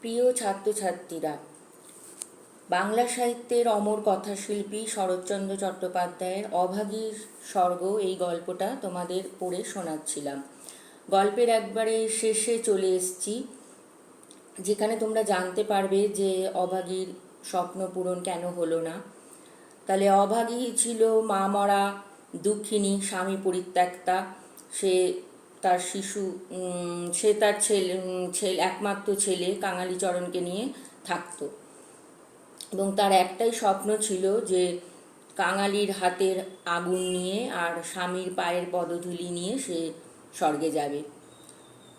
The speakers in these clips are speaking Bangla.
প্রিয় ছাত্রছাত্রীরা, বাংলা সাহিত্যের অমর কথাশিল্পী শরৎচন্দ্র চট্টোপাধ্যায়ের অভাগীর স্বর্গ এই গল্পটা তোমাদের পড়ে শোনাচ্ছিলাম। গল্পের একবারে শেষে চলে এসেছি, যেখানে তোমরা জানতে পারবে যে অভাগীর স্বপ্ন পূরণ কেন হলো না। তাহলে অভাগী ছিল মা মরা, দুঃখিনী, স্বামী পরিত্যক্তা, সে তার শিশু সে তার ছেলে ছেলে, একমাত্র ছেলে কাঙালিচরণকে নিয়ে থাকতো। এবং তার একটাই স্বপ্ন ছিল যে কাঙালির হাতের আগুন নিয়ে আর স্বামীর পায়ের পদধূলি নিয়ে সে স্বর্গে যাবে।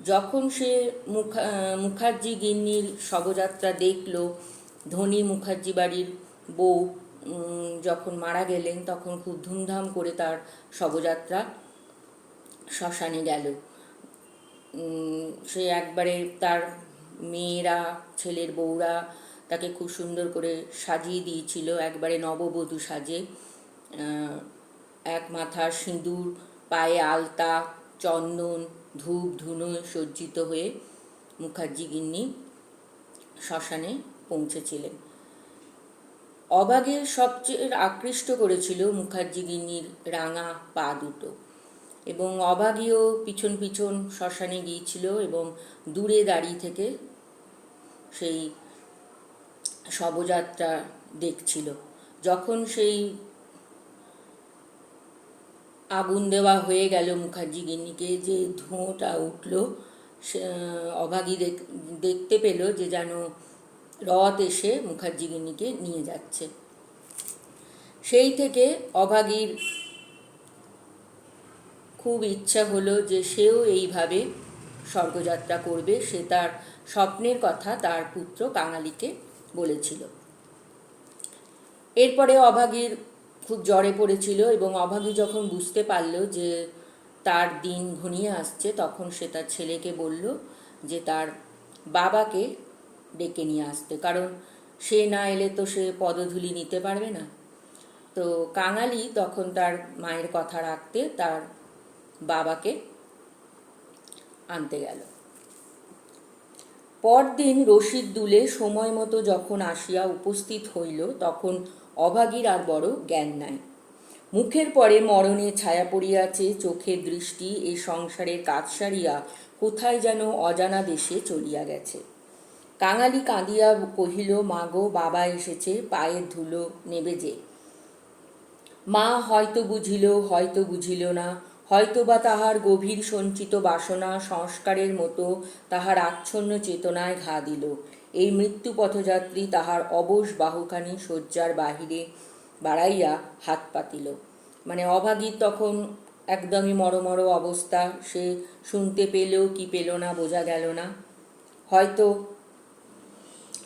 যখন সে মুখা, মুখার্জি গিন্নির শবযাত্রা দেখল, ধনী মুখার্জি বাড়ির বউ যখন মারা গেলেন তখন খুব ধুমধাম করে তার শবযাত্রা শ্মশানে গেল। সে একবারে তার মেয়েরা, ছেলের বউরা তাকে খুব সুন্দর করে সাজিয়ে দিয়েছিল, একবারে নববধূ সাজে। এক মাথার সিঁদুর, পায়ে আলতা, চন্দন, ধূপ, ধুনো সজ্জিত হয়ে মুখার্জি গিন্নি শ্মশানে পৌঁছেছিলেন। অবাগের সবচেয়ে আকৃষ্ট করেছিল মুখার্জি গিন্নির রাঙা পা দুটো। এবং অবাগীও পিছন পিছন শ্মশানে গিয়েছিল এবং দূরে দাঁড়িয়ে থেকে সেই শবযাত্রা দেখছিল। যখন সেই আগুন দেওয়া হয়ে গেল মুখার্জি গিন্নিকে, যে ধোঁটা উঠল, সে অভাগী দেখ- দেখতে পেল যে যেন রথ এসে মুখার্জি গিন্নিকে নিয়ে যাচ্ছে। সেই থেকে অভাগীর খুব ইচ্ছা হলো যে সেও এইভাবে স্বর্গযাত্রা করবে, সে তার স্বপ্নের কথা তার পুত্র কাঙালিকে বলেছিল। এরপরে অভাগীর খুব জ্বরে পড়েছিল এবং অভাগী যখন বুঝতে পারল যে তার দিন ঘনিয়ে আসছে, তখন সে তার ছেলেকে বলল যে তার বাবাকে ডেকে নিয়ে আসতে, কারণ সে না এলে তো সে পদধূলি নিতে পারবে না। তো কাঙালি তখন তার মায়ের কথা রাখতে তার বাবাকে আনতে গেল। পরদিন রশিদ দুলে সময় মতো যখন আসিয়া উপস্থিত হইল, তখন অভাগীর আর বড় জ্ঞান নাই। মুখের পরে মরণে ছায়া পড়িয়াছে, চোখের দৃষ্টি, এই সংসারের কাজ সারিয়া কোথায় যেন অজানা দেশে চলিয়া গেছে। কাঙালি কাঁদিয়া কহিল, মাগো, বাবা এসেছে, পায়ের ধুলো নেবে যে। মা হয়তো বুঝিল হয়তো বুঝিল না হয়তোবা তাহার গভীর সঞ্চিত বাসনা সংস্কারের মতো তাহার আচ্ছন্ন চেতনায় ঘা দিল। এই মৃত্যু পথযাত্রী তাহার অবশ বাহুখানি শয্যার বাহিরে বাড়াইয়া হাত পাতিল। মানে অভাগীর তখন একদমই মরমর অবস্থা, সে শুনতে পেলেও কি পেল না, বোঝা গেল না। হয়তো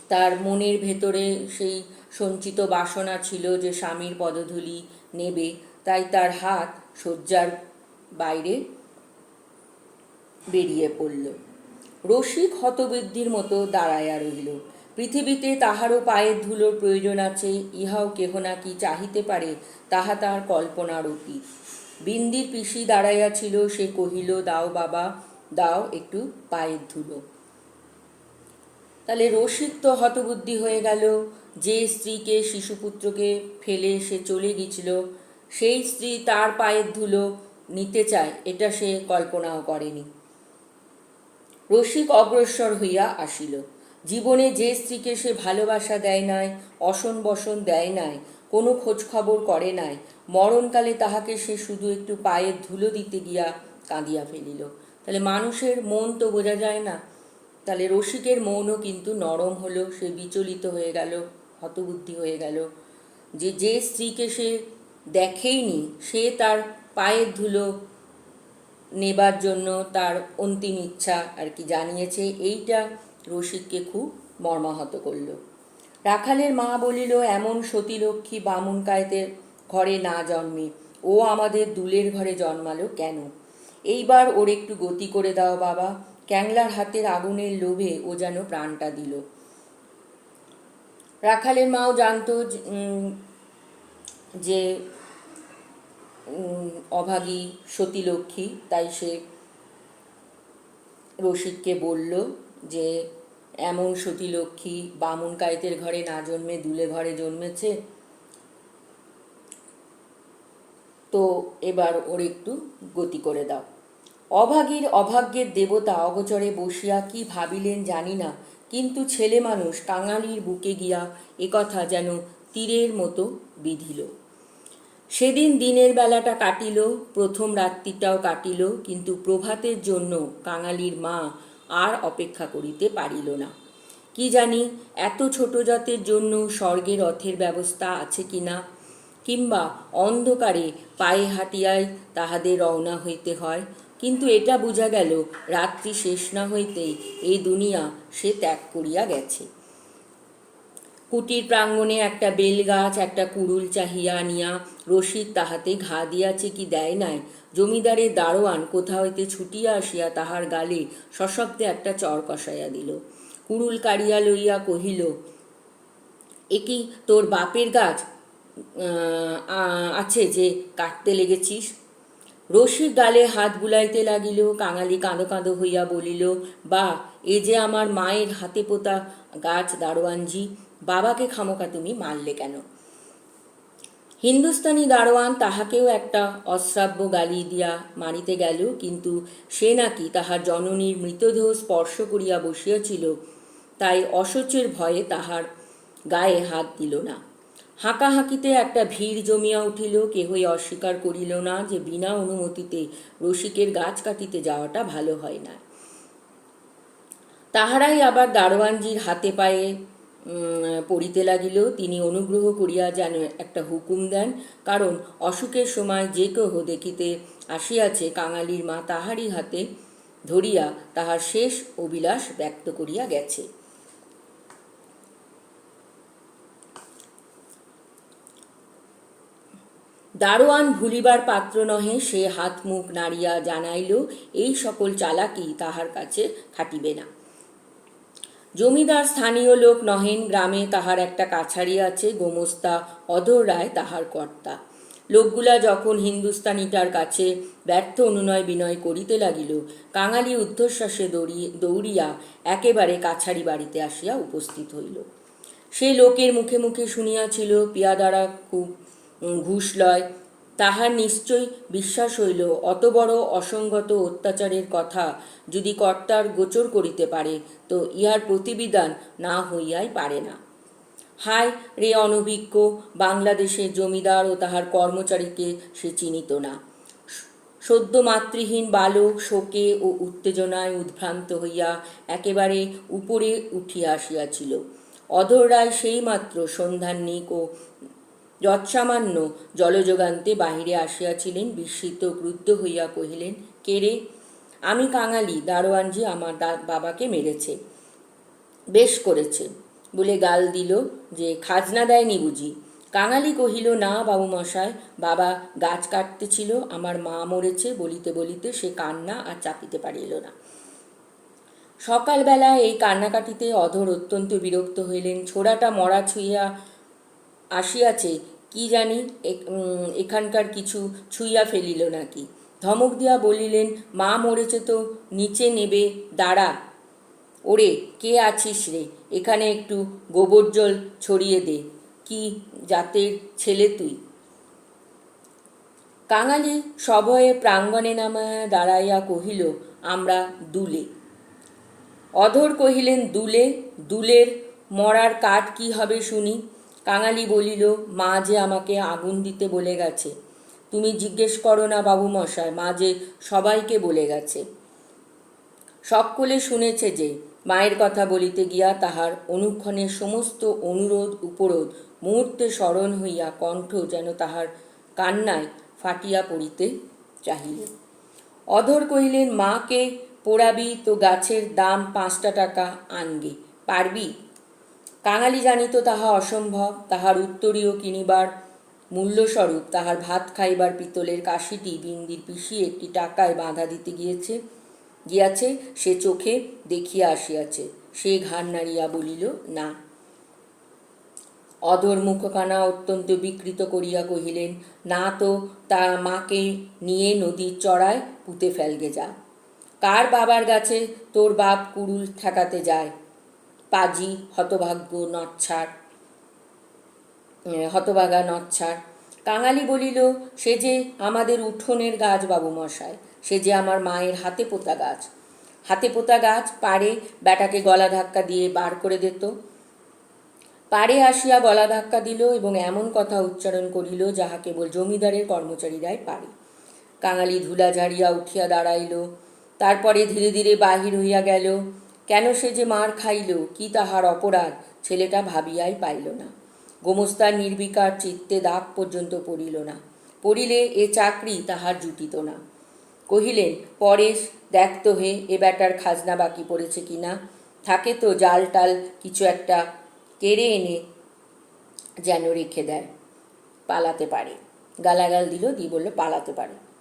তার মনের ভেতরে সেই সঞ্চিত বাসনা ছিল যে স্বামীর পদধূলি নেবে, তাই তার হাত শয্যার বাইরে বেরিয়ে পড়ল। রসিক হতবৃদ্ধির মতো দাঁড়াইয়া রহিল পৃথিবীতে তাহারও পায়ের ধুলোর প্রয়োজন আছে, ইহাও কেহ নাকি চাহিতে পারে, তাহা তার কল্পনার অতীত। বিন্দির পিসি দাঁড়াইয়া ছিল, সে কহিল, দাও বাবা, দাও একটু পায়ের ধুলো। তাহলে রসিক তো হতবুদ্ধি হয়ে গেল। যে স্ত্রীকে, শিশুপুত্রকে ফেলে সে চলে গিয়েছিল, সেই স্ত্রী তার পায়ের ধুলো নিতে চায়, এটা সে কল্পনাও করেনি। রসিক অগ্রসর হইয়া আসিল। জীবনে যে স্ত্রীকে সে ভালোবাসা দেয় নাই, অসন বসন দেয় নাই, কোনো খোঁজখবর করে নাই, মরণকালে তাহাকে সে শুধু একটু পায়ের ধুলো দিতে গিয়া কাঁদিয়া ফেলিল। তাহলে মানুষের মন তো বোঝা যায় না। তাহলে রসিকের মনও কিন্তু নরম হলো, সে বিচলিত হয়ে গেল, হতবুদ্ধি হয়ে গেল। যে যে স্ত্রীকে সে দেখেইনি, সে তার পায়ের ধুলো নেবার জন্য তার অন্তিম ইচ্ছা আর কি জানিয়েছে, এইটা রসিককে খুব মর্মাহত করল। রাখালের মা বলিল, এমন সতীলক্ষ্মী বামুন কায়তের ঘরে না জন্মে। ও আমাদের দুলের ঘরে জন্মালো কেন? এইবার ওর একটু গতি করে দাও বাবা। ক্যাংলার হাতের আগুনের লোভে ও যেন প্রাণটা দিল। রাখালের মাও জানতো যে- অভাগী সতীলক্ষ্মী, তাই সে রসিককে বলল যে, এমন সতী লক্ষ্মী বামুন কায়েতের ঘরে না জন্মে, দুলে ঘরে জন্মেছে? তো এবার ওর একটু গতি করে দাও। অভাগীর অভাগ্যের দেবতা অগচরে বসিয়া কি ভাবিলেন জানি না, কিন্তু ছেলে মানুষ কাঙালির বুকে গিয়া একথা যেন তীরের মতো বিধিল। সেদিন দিনের বেলাটা কাটিল, প্রথম রাত্রিটাও কাটিল, কিন্তু প্রভাতের জন্য কাঙালির মা আর অপেক্ষা করিতে পারিল না। কি জানি, এত ছোট জাতের জন্য স্বর্গের রথের ব্যবস্থা আছে কি না? কিংবা অন্ধকারে পায়ে হাঁটিয়ায় তাহাদের রওনা হইতে হয়। কিন্তু এটা বোঝা গেল, রাত্রি শেষ না হইতেই এই দুনিয়া সে ত্যাগ করিয়া গেছে। কুটির প্রাঙ্গণে একটা বেল গাছ একটা কুড়ুল চাহিয়া আনিয়া রশিদ তাহাতে ঘা দিয়াছে কি দেয় নাই? জমিদারের দারোয়ান কোথা হইতে ছুটিয়া আসিয়া তাহার গালে সশব্দে একটা চর কষাইয়া দিল। কুড়ুল কাড়িয়া লইয়া কহিল, এ কি তোর বাপের গাছ? আছে যে কাটতে লেগেছিস? রশিদ গালে হাত বুলাইতে লাগিল, কাঙালি কাঁদো কাঁদো হইয়া বলিল বা এ যে আমার মায়ের হাতে পোতা গাছ দারোয়ানজি বাবাকে খামোকা তুমি মারলে কেন? হিন্দুস্তানি দারোয়ান তাহাকেও একটা অশ্রাব্য গালি দিয়া মারিতে গেল, কিন্তু সে নাকি তাহার জননীর মৃতদেহ স্পর্শ করিয়া বসিয়াছিল, তাই অসহ্যের ভয়ে তাহার গায়ে হাত দিল না। হাঁকাহাঁকিতে একটা ভিড় জমিয়া উঠিল, কেহই অস্বীকার করিল না যে বিনা অনুমতিতে রসিকের গাছ কাটিতে যাওয়াটা ভালো হয় না। তাহারাই আবার দারোয়ানজির হাতে পায়ে পড়িতে লাগিল তিনি অনুগ্রহ করিয়া যেন একটা হুকুম দেন, কারণ অসুখের সময় যে কেহ দেখিতে আসিয়াছে কাঙালির মা তাহারই হাতে ধরিয়া তাহার শেষ অভিলাষ ব্যক্ত করিয়া গেছে। দারোয়ান ভুলিবার পাত্র নহে, সে হাত মুখ নাড়িয়া জানাইল, এই সকল চালাকি তাহার কাছে খাটিবে না। জমিদার স্থানীয় লোক নহেন গ্রামে তাহার একটা কাছারি আছে, গোমস্তা অধর রায় তাহার কর্তা। লোকগুলা যখন হিন্দুস্তানিটার কাছে ব্যর্থ অনুনয় বিনয় করিতে লাগিল, কাঙালি ঊর্ধ্বশ্বাসে দৌড়িয়ে দৌড়িয়া একেবারে কাছারি বাড়িতে আসিয়া উপস্থিত হইল। সে লোকের মুখে মুখে শুনিয়াছিল, পিয়াদারা খুব ঘুষ লয় তাহার নিশ্চয় বিশ্বাস হইল, অত বড় অসঙ্গত অত্যাচারের কথা যদি কর্তার গোচর করিতে পারে, তো ইহার প্রতিবিধান না হইয়াই পারে না। হায় রে অনভিজ্ঞ, বাংলাদেশের জমিদার ও তাহার কর্মচারীকে সে চিনিত না। সদ্য মাতৃহীন বালক শোকে ও উত্তেজনায় উদ্ভ্রান্ত হইয়া একেবারে উপরে উঠিয়া আসিয়াছিল। অধর রায় সেইমাত্র সন্ধান্নিক ও যৎসামান্য জলযোগান্তে বাহিরে আসিয়াছিলেন, বিস্মিত ক্রুদ্ধ হইয়া কহিলেন, কে রে? আমি কাঙালি দারোয়ানজি আমার বাবাকে মেরেছে, বেশ করেছে। বলে গাল দিল যে, খাজনা দেয়নি বুঝি? কাঙালি কহিল, না বাবু মশাই, বাবা গাছ কাটতেছিল, আমার মা মরেছে, বলিতে বলিতে সে কান্না আর চাপিতে পারিল না। সকালবেলা এই কান্নাকাটিতে অধর অত্যন্ত বিরক্ত হইলেন, ছোড়াটা মরা ছুঁইয়া আসিয়াছে কি জানি এখানকার কিছু ছুঁইয়া ফেলিল নাকি। ধমক দিয়া বলিলেন, মা মরেছে তো, নিচে নেবে, দাঁড়া। ওরে, কে আছিস রে? এখানে একটু গোবর জল ছড়িয়ে দে। কি জাতের ছেলে তুই? কাঙালি সভয়ে প্রাঙ্গণে নামায়া দাঁড়াইয়া কহিল, আমরা দুলে। অধর কহিলেন, দুলে? দুলের মরার কাঠ কি হবে শুনি? কাঙালি বলিল, মা যে আমাকে আগুন দিতে বলে গেছে, তুমি জিজ্ঞেস করো না বাবু মশাই, মা যে সবাইকে বলে গেছে। সকলে শুনেছে যে, মায়ের কথা বলিতে গিয়া তাহার অনুক্ষণের সমস্ত অনুরোধ, উপরোধ, মুহূর্তে স্মরণ হইয়া কণ্ঠ যেন তাহার কান্নায় ফাটিয়া পড়িতে চাহিল। অধর কহিলেন, মাকে পোড়াবি, তো গাছের দাম পাঁচটা টাকা আনবি, পারবি? কাঙালি জানিত তাহা অসম্ভব, তাহার উত্তরীয় কিনিবার মূল্যস্বরূপ তাহার ভাত খাইবার পিতলের কাশিটি বিন্দির পিষিয়ে একটি টাকায় বাঁধা দিতে গিয়েছে। গিয়াছে, সে চোখে দেখিয়া আসিয়াছে। সে ঘাড় নাড়িয়া বলিল, না। অধর মুখখানা অত্যন্ত বিকৃত করিয়া কহিলেন, না তো, তা মাকে নিয়ে নদীর চড়ায় পুঁতে ফেলগে যা। কার বাবার গাছে তোর বাপ কুড়ুল ঠেকাতে যায়? পাজি, হতভাগ্য, নচ্ছার হতভাগা, নচ্ছার। কাঙালি বলিল, সে যে আমাদের উঠোনের গাছ, বাবু মশাই, সে যে আমার মায়ের হাতে পোতা গাছ। হাতে পোতা গাছ পারে ব্যাটাকে গলা ধাক্কা দিয়ে বার করে দিত। পারে আসিয়া গলা ধাক্কা দিল এবং এমন কথা উচ্চারণ করিল যাহা কেবল জমিদারের কর্মচারীরাই পারে। কাঙালি ধুলা ঝাড়িয়া উঠিয়া দাঁড়াইল। তারপরে ধীরে ধীরে বাহির হইয়া গেল। কেন সে যে মার খাইল, কি তাহার অপরাধ, ছেলেটা ভাবিয়াই পাইল না। গোমস্তার নির্বিকার চিত্তে দাগ পর্যন্ত পড়িল না। পড়িলে এ চাকরি তাহার জুটিত না। কহিলেন, পরেশ দেখতো হে, এ ব্যাটার খাজনা বাকি পড়েছে কিনা থাকে তো জাল টাল কিছু একটা কেড়ে এনে যেন রেখে দেয়। পালাতে পারে। গালাগাল দিল, দি বলল, পালাতে পারে।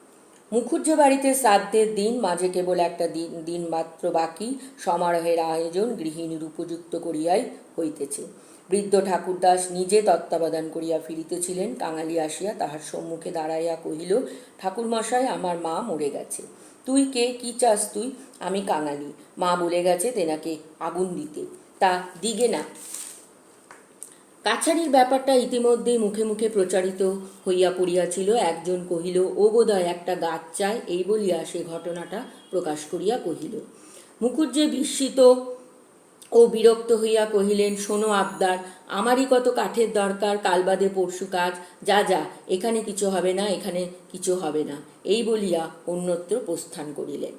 মুখুজ্জ বাড়িতে শ্রাদ্ধের দিন, মাঝে কেবল একটা দিন দিন মাত্র বাকি, সমারোহের আয়োজন গৃহিণীর উপযুক্ত করিয়াই হইতেছে। বৃদ্ধ ঠাকুরদাস নিজে তত্ত্বাবধান করিয়া ফিরিতেছিলেন, কাঙালি আসিয়া তাহার সম্মুখে দাঁড়াইয়া কহিল, ঠাকুরমশাই, আমার মা মরে গেছে। তুই কে? কি চাস তুই? আমি কাঙালি। মা বলে গেছে তেনাকে আগুন দিতে। তা দিগে না। কাছারির ব্যাপারটা ইতিমধ্যেই মুখে মুখে প্রচারিত হইয়া পড়িয়াছিল। একজন কহিল ও বোধহয় একটা গাছ চায় এই বলিয়া সে ঘটনাটা প্রকাশ করিয়া কহিল। মুখুজ্জে বিস্মিত ও বিরক্ত হইয়া কহিলেন, শোনো আবদার, আমারই কত কাঠের দরকার কালবাদে পরশু কাজ। যা যা, এখানে কিছু হবে না, এখানে কিছু হবে না। এই বলিয়া অন্যত্র প্রস্থান করিলেন।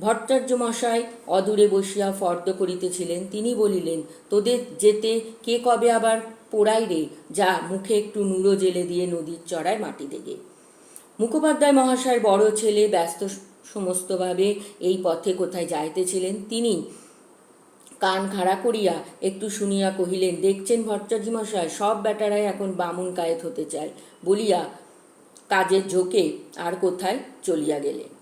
ভট্টাচার্য মশাই অদূরে বসিয়া ফর্দ করিতেছিলেন। তিনি বলিলেন, তোদের যেতে কে কবে আবার পোড়াই রে? যা, মুখে একটু নুড়ো জেলে দিয়ে নদীর চড়ায় মাটি দেগে। মুখোপাধ্যায় মহাশয়ের বড় ছেলে ব্যস্ত সমস্তভাবে এই পথে কোথায় যাইতেছিলেন, তিনি কান খাড়া করিয়া একটু শুনিয়া কহিলেন, দেখছেন ভট্টাচার্য মশাই সব ব্যাটারাই এখন বামুন কায়েত হতে চায়। বলিয়া কাজের ঝোঁকে আর কোথায় চলিয়া গেলেন।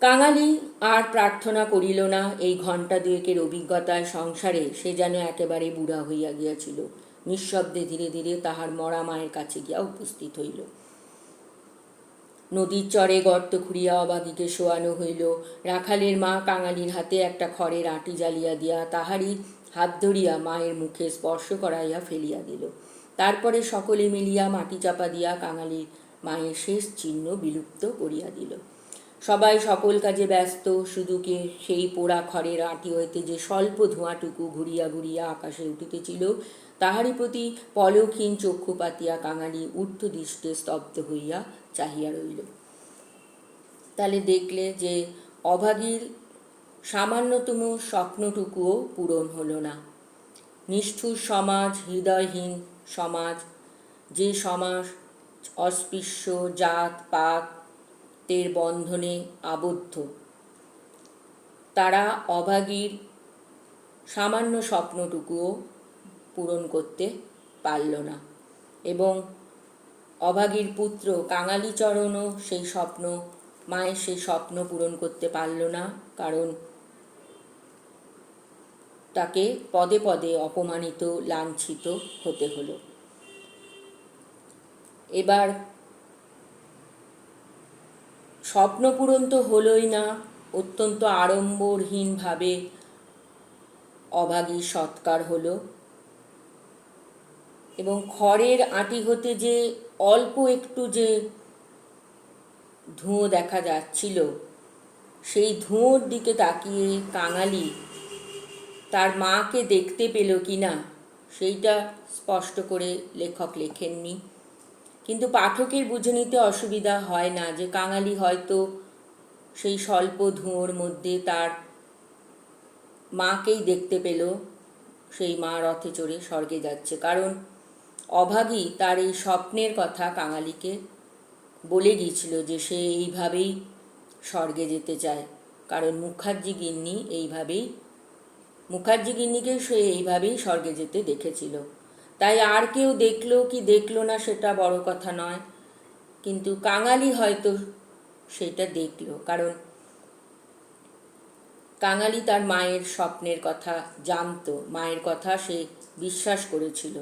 কাঙালি আর প্রার্থনা করিল না, এই ঘণ্টা দুয়েকের অভিজ্ঞতায় সংসারে সে যেন একেবারে বুড়া হইয়া গিয়াছিল। নিঃশব্দে ধীরে ধীরে তাহার মরা মায়ের কাছে গিয়া উপস্থিত হইল। নদীর চরে গর্ত খুঁড়িয়া অবাগীকে শোয়ানো হইল। রাখালের মা কাঙালির হাতে একটা খড়ের আঁটি জ্বালিয়া দিয়া তাহারই হাত ধরিয়া মায়ের মুখে স্পর্শ করাইয়া ফেলিয়া দিল। তারপরে সকলে মিলিয়া মাটি চাপা দিয়া কাঙালির মায়ের শেষ চিহ্ন বিলুপ্ত করিয়া দিল। সবাই সকল কাজে ব্যস্ত, শুধু কে সেই পোড়া খড়ের আঁটি হইতে যে স্বল্প ধোঁয়াটুকু ঘুরিয়া ঘুরিয়া আকাশে উঠিতেছিল, তাহারই প্রতি পলকহীন চক্ষু পাতিয়া কাঙালি ঊর্ধ্বদৃষ্টে স্তব্ধ হইয়া চাহিয়া রইল তাহলে দেখলে যে অভাগীর সামান্যতম স্বপ্নটুকুও পূরণ হলো না। নিষ্ঠুর সমাজ, হৃদয়হীন সমাজ, যে সমাজ অস্পৃশ্য, জাত, পাত তের বন্ধনে আবদ্ধ। তারা অভাগীর সামান্য স্বপ্নটুকুও পূরণ করতে পারল না এবং অভাগীর পুত্র কাঙালিচরণও সেই স্বপ্ন, মায়ের সেই স্বপ্ন পূরণ করতে পারল না কারণ তাকে পদে পদে অপমানিত, লাঞ্ছিত হতে হলো। এবার স্বপ্ন পূরণ তো হলোই না, অত্যন্ত আড়ম্বরহীনভাবে অভাগী সৎকার হলো। এবং খড়ের আঁটি হতে যে অল্প একটু যে ধুঁয়ো দেখা যাচ্ছিল, সেই ধুঁয়োর দিকে তাকিয়ে কাঙালি তার মাকে দেখতে পেল কি না সেইটা স্পষ্ট করে লেখক লেখেননি। কিন্তু পাঠকের বুঝে নিতে অসুবিধা হয় না যে কাঙালি হয়তো সেই স্বল্প ধুঁয়োর মধ্যে তার মাকেই দেখতে পেল, সেই মা রথে চড়ে স্বর্গে যাচ্ছে। কারণ অভাগী তার এই স্বপ্নের কথা কাঙালিকে বলে গিয়েছিল যে সে এইভাবেই স্বর্গে যেতে চায়। কারণ মুখার্জি গিন্নি এইভাবেই, মুখার্জি গিন্নিকে সে এইভাবেই স্বর্গে যেতে দেখেছিল। তাই আর কেউ দেখল কি দেখল না সেটা বড় কথা নয়। কিন্তু কাঙালি হয়তো সেটা দেখল, কারণ কাঙালি তার মায়ের স্বপ্নের কথা জানতো, মায়ের কথা সে বিশ্বাস করেছিল।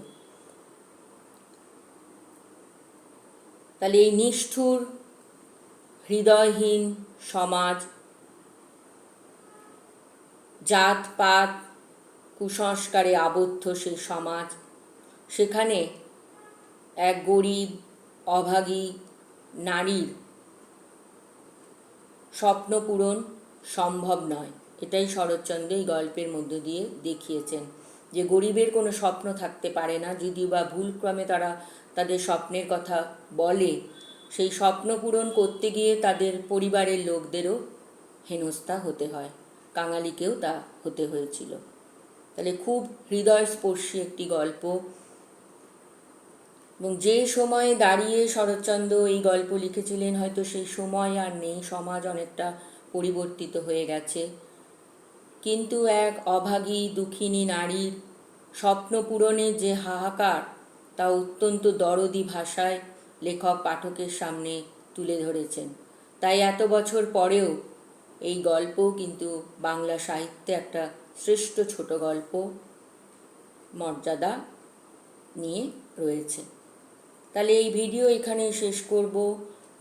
তাহলে এই নিষ্ঠুর, হৃদয়হীন সমাজ জাত পাত কুসংস্কারে আবদ্ধ সেই সমাজ সেখানে এক গরিব, অভাগী নারীর স্বপ্ন পূরণ সম্ভব নয়। এটাই শরৎচন্দ্র এই গল্পের মধ্য দিয়ে দেখিয়েছেন যে গরিবের কোনো স্বপ্ন থাকতে পারে না। যদিও বা ভুলক্রমে তারা তাদের স্বপ্নের কথা বলে, সেই স্বপ্ন পূরণ করতে গিয়ে তাদের পরিবারের লোকদেরও হেনস্থা হতে হয়। কাঙালিকেও তা হতে হয়েছিল। তাহলে খুব হৃদয়স্পর্শী একটি গল্প। এবং যে সময়ে দাঁড়িয়ে শরৎচন্দ্র এই গল্প লিখেছিলেন, হয়তো সেই সময় আর নেই, সমাজ অনেকটা পরিবর্তিত হয়ে গেছে। কিন্তু এক অভাগী, দুঃখিনী নারীর স্বপ্ন পূরণের যে হাহাকার, তা অত্যন্ত দরদি ভাষায় লেখক পাঠকের সামনে তুলে ধরেছেন। তাই এত বছর পরেও এই গল্প কিন্তু বাংলা সাহিত্যে একটা শ্রেষ্ঠ ছোট গল্প, মর্যাদা নিয়ে রয়েছে। তাহলে এই ভিডিও এখানে শেষ করব।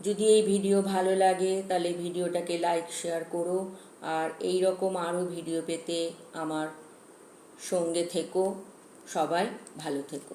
যদি এই ভিডিও ভালো লাগে, তাহলে ভিডিওটাকে লাইক শেয়ার করো। আর এই রকম আরও ভিডিও পেতে আমার সঙ্গে থেকো। সবাই ভালো থেকো।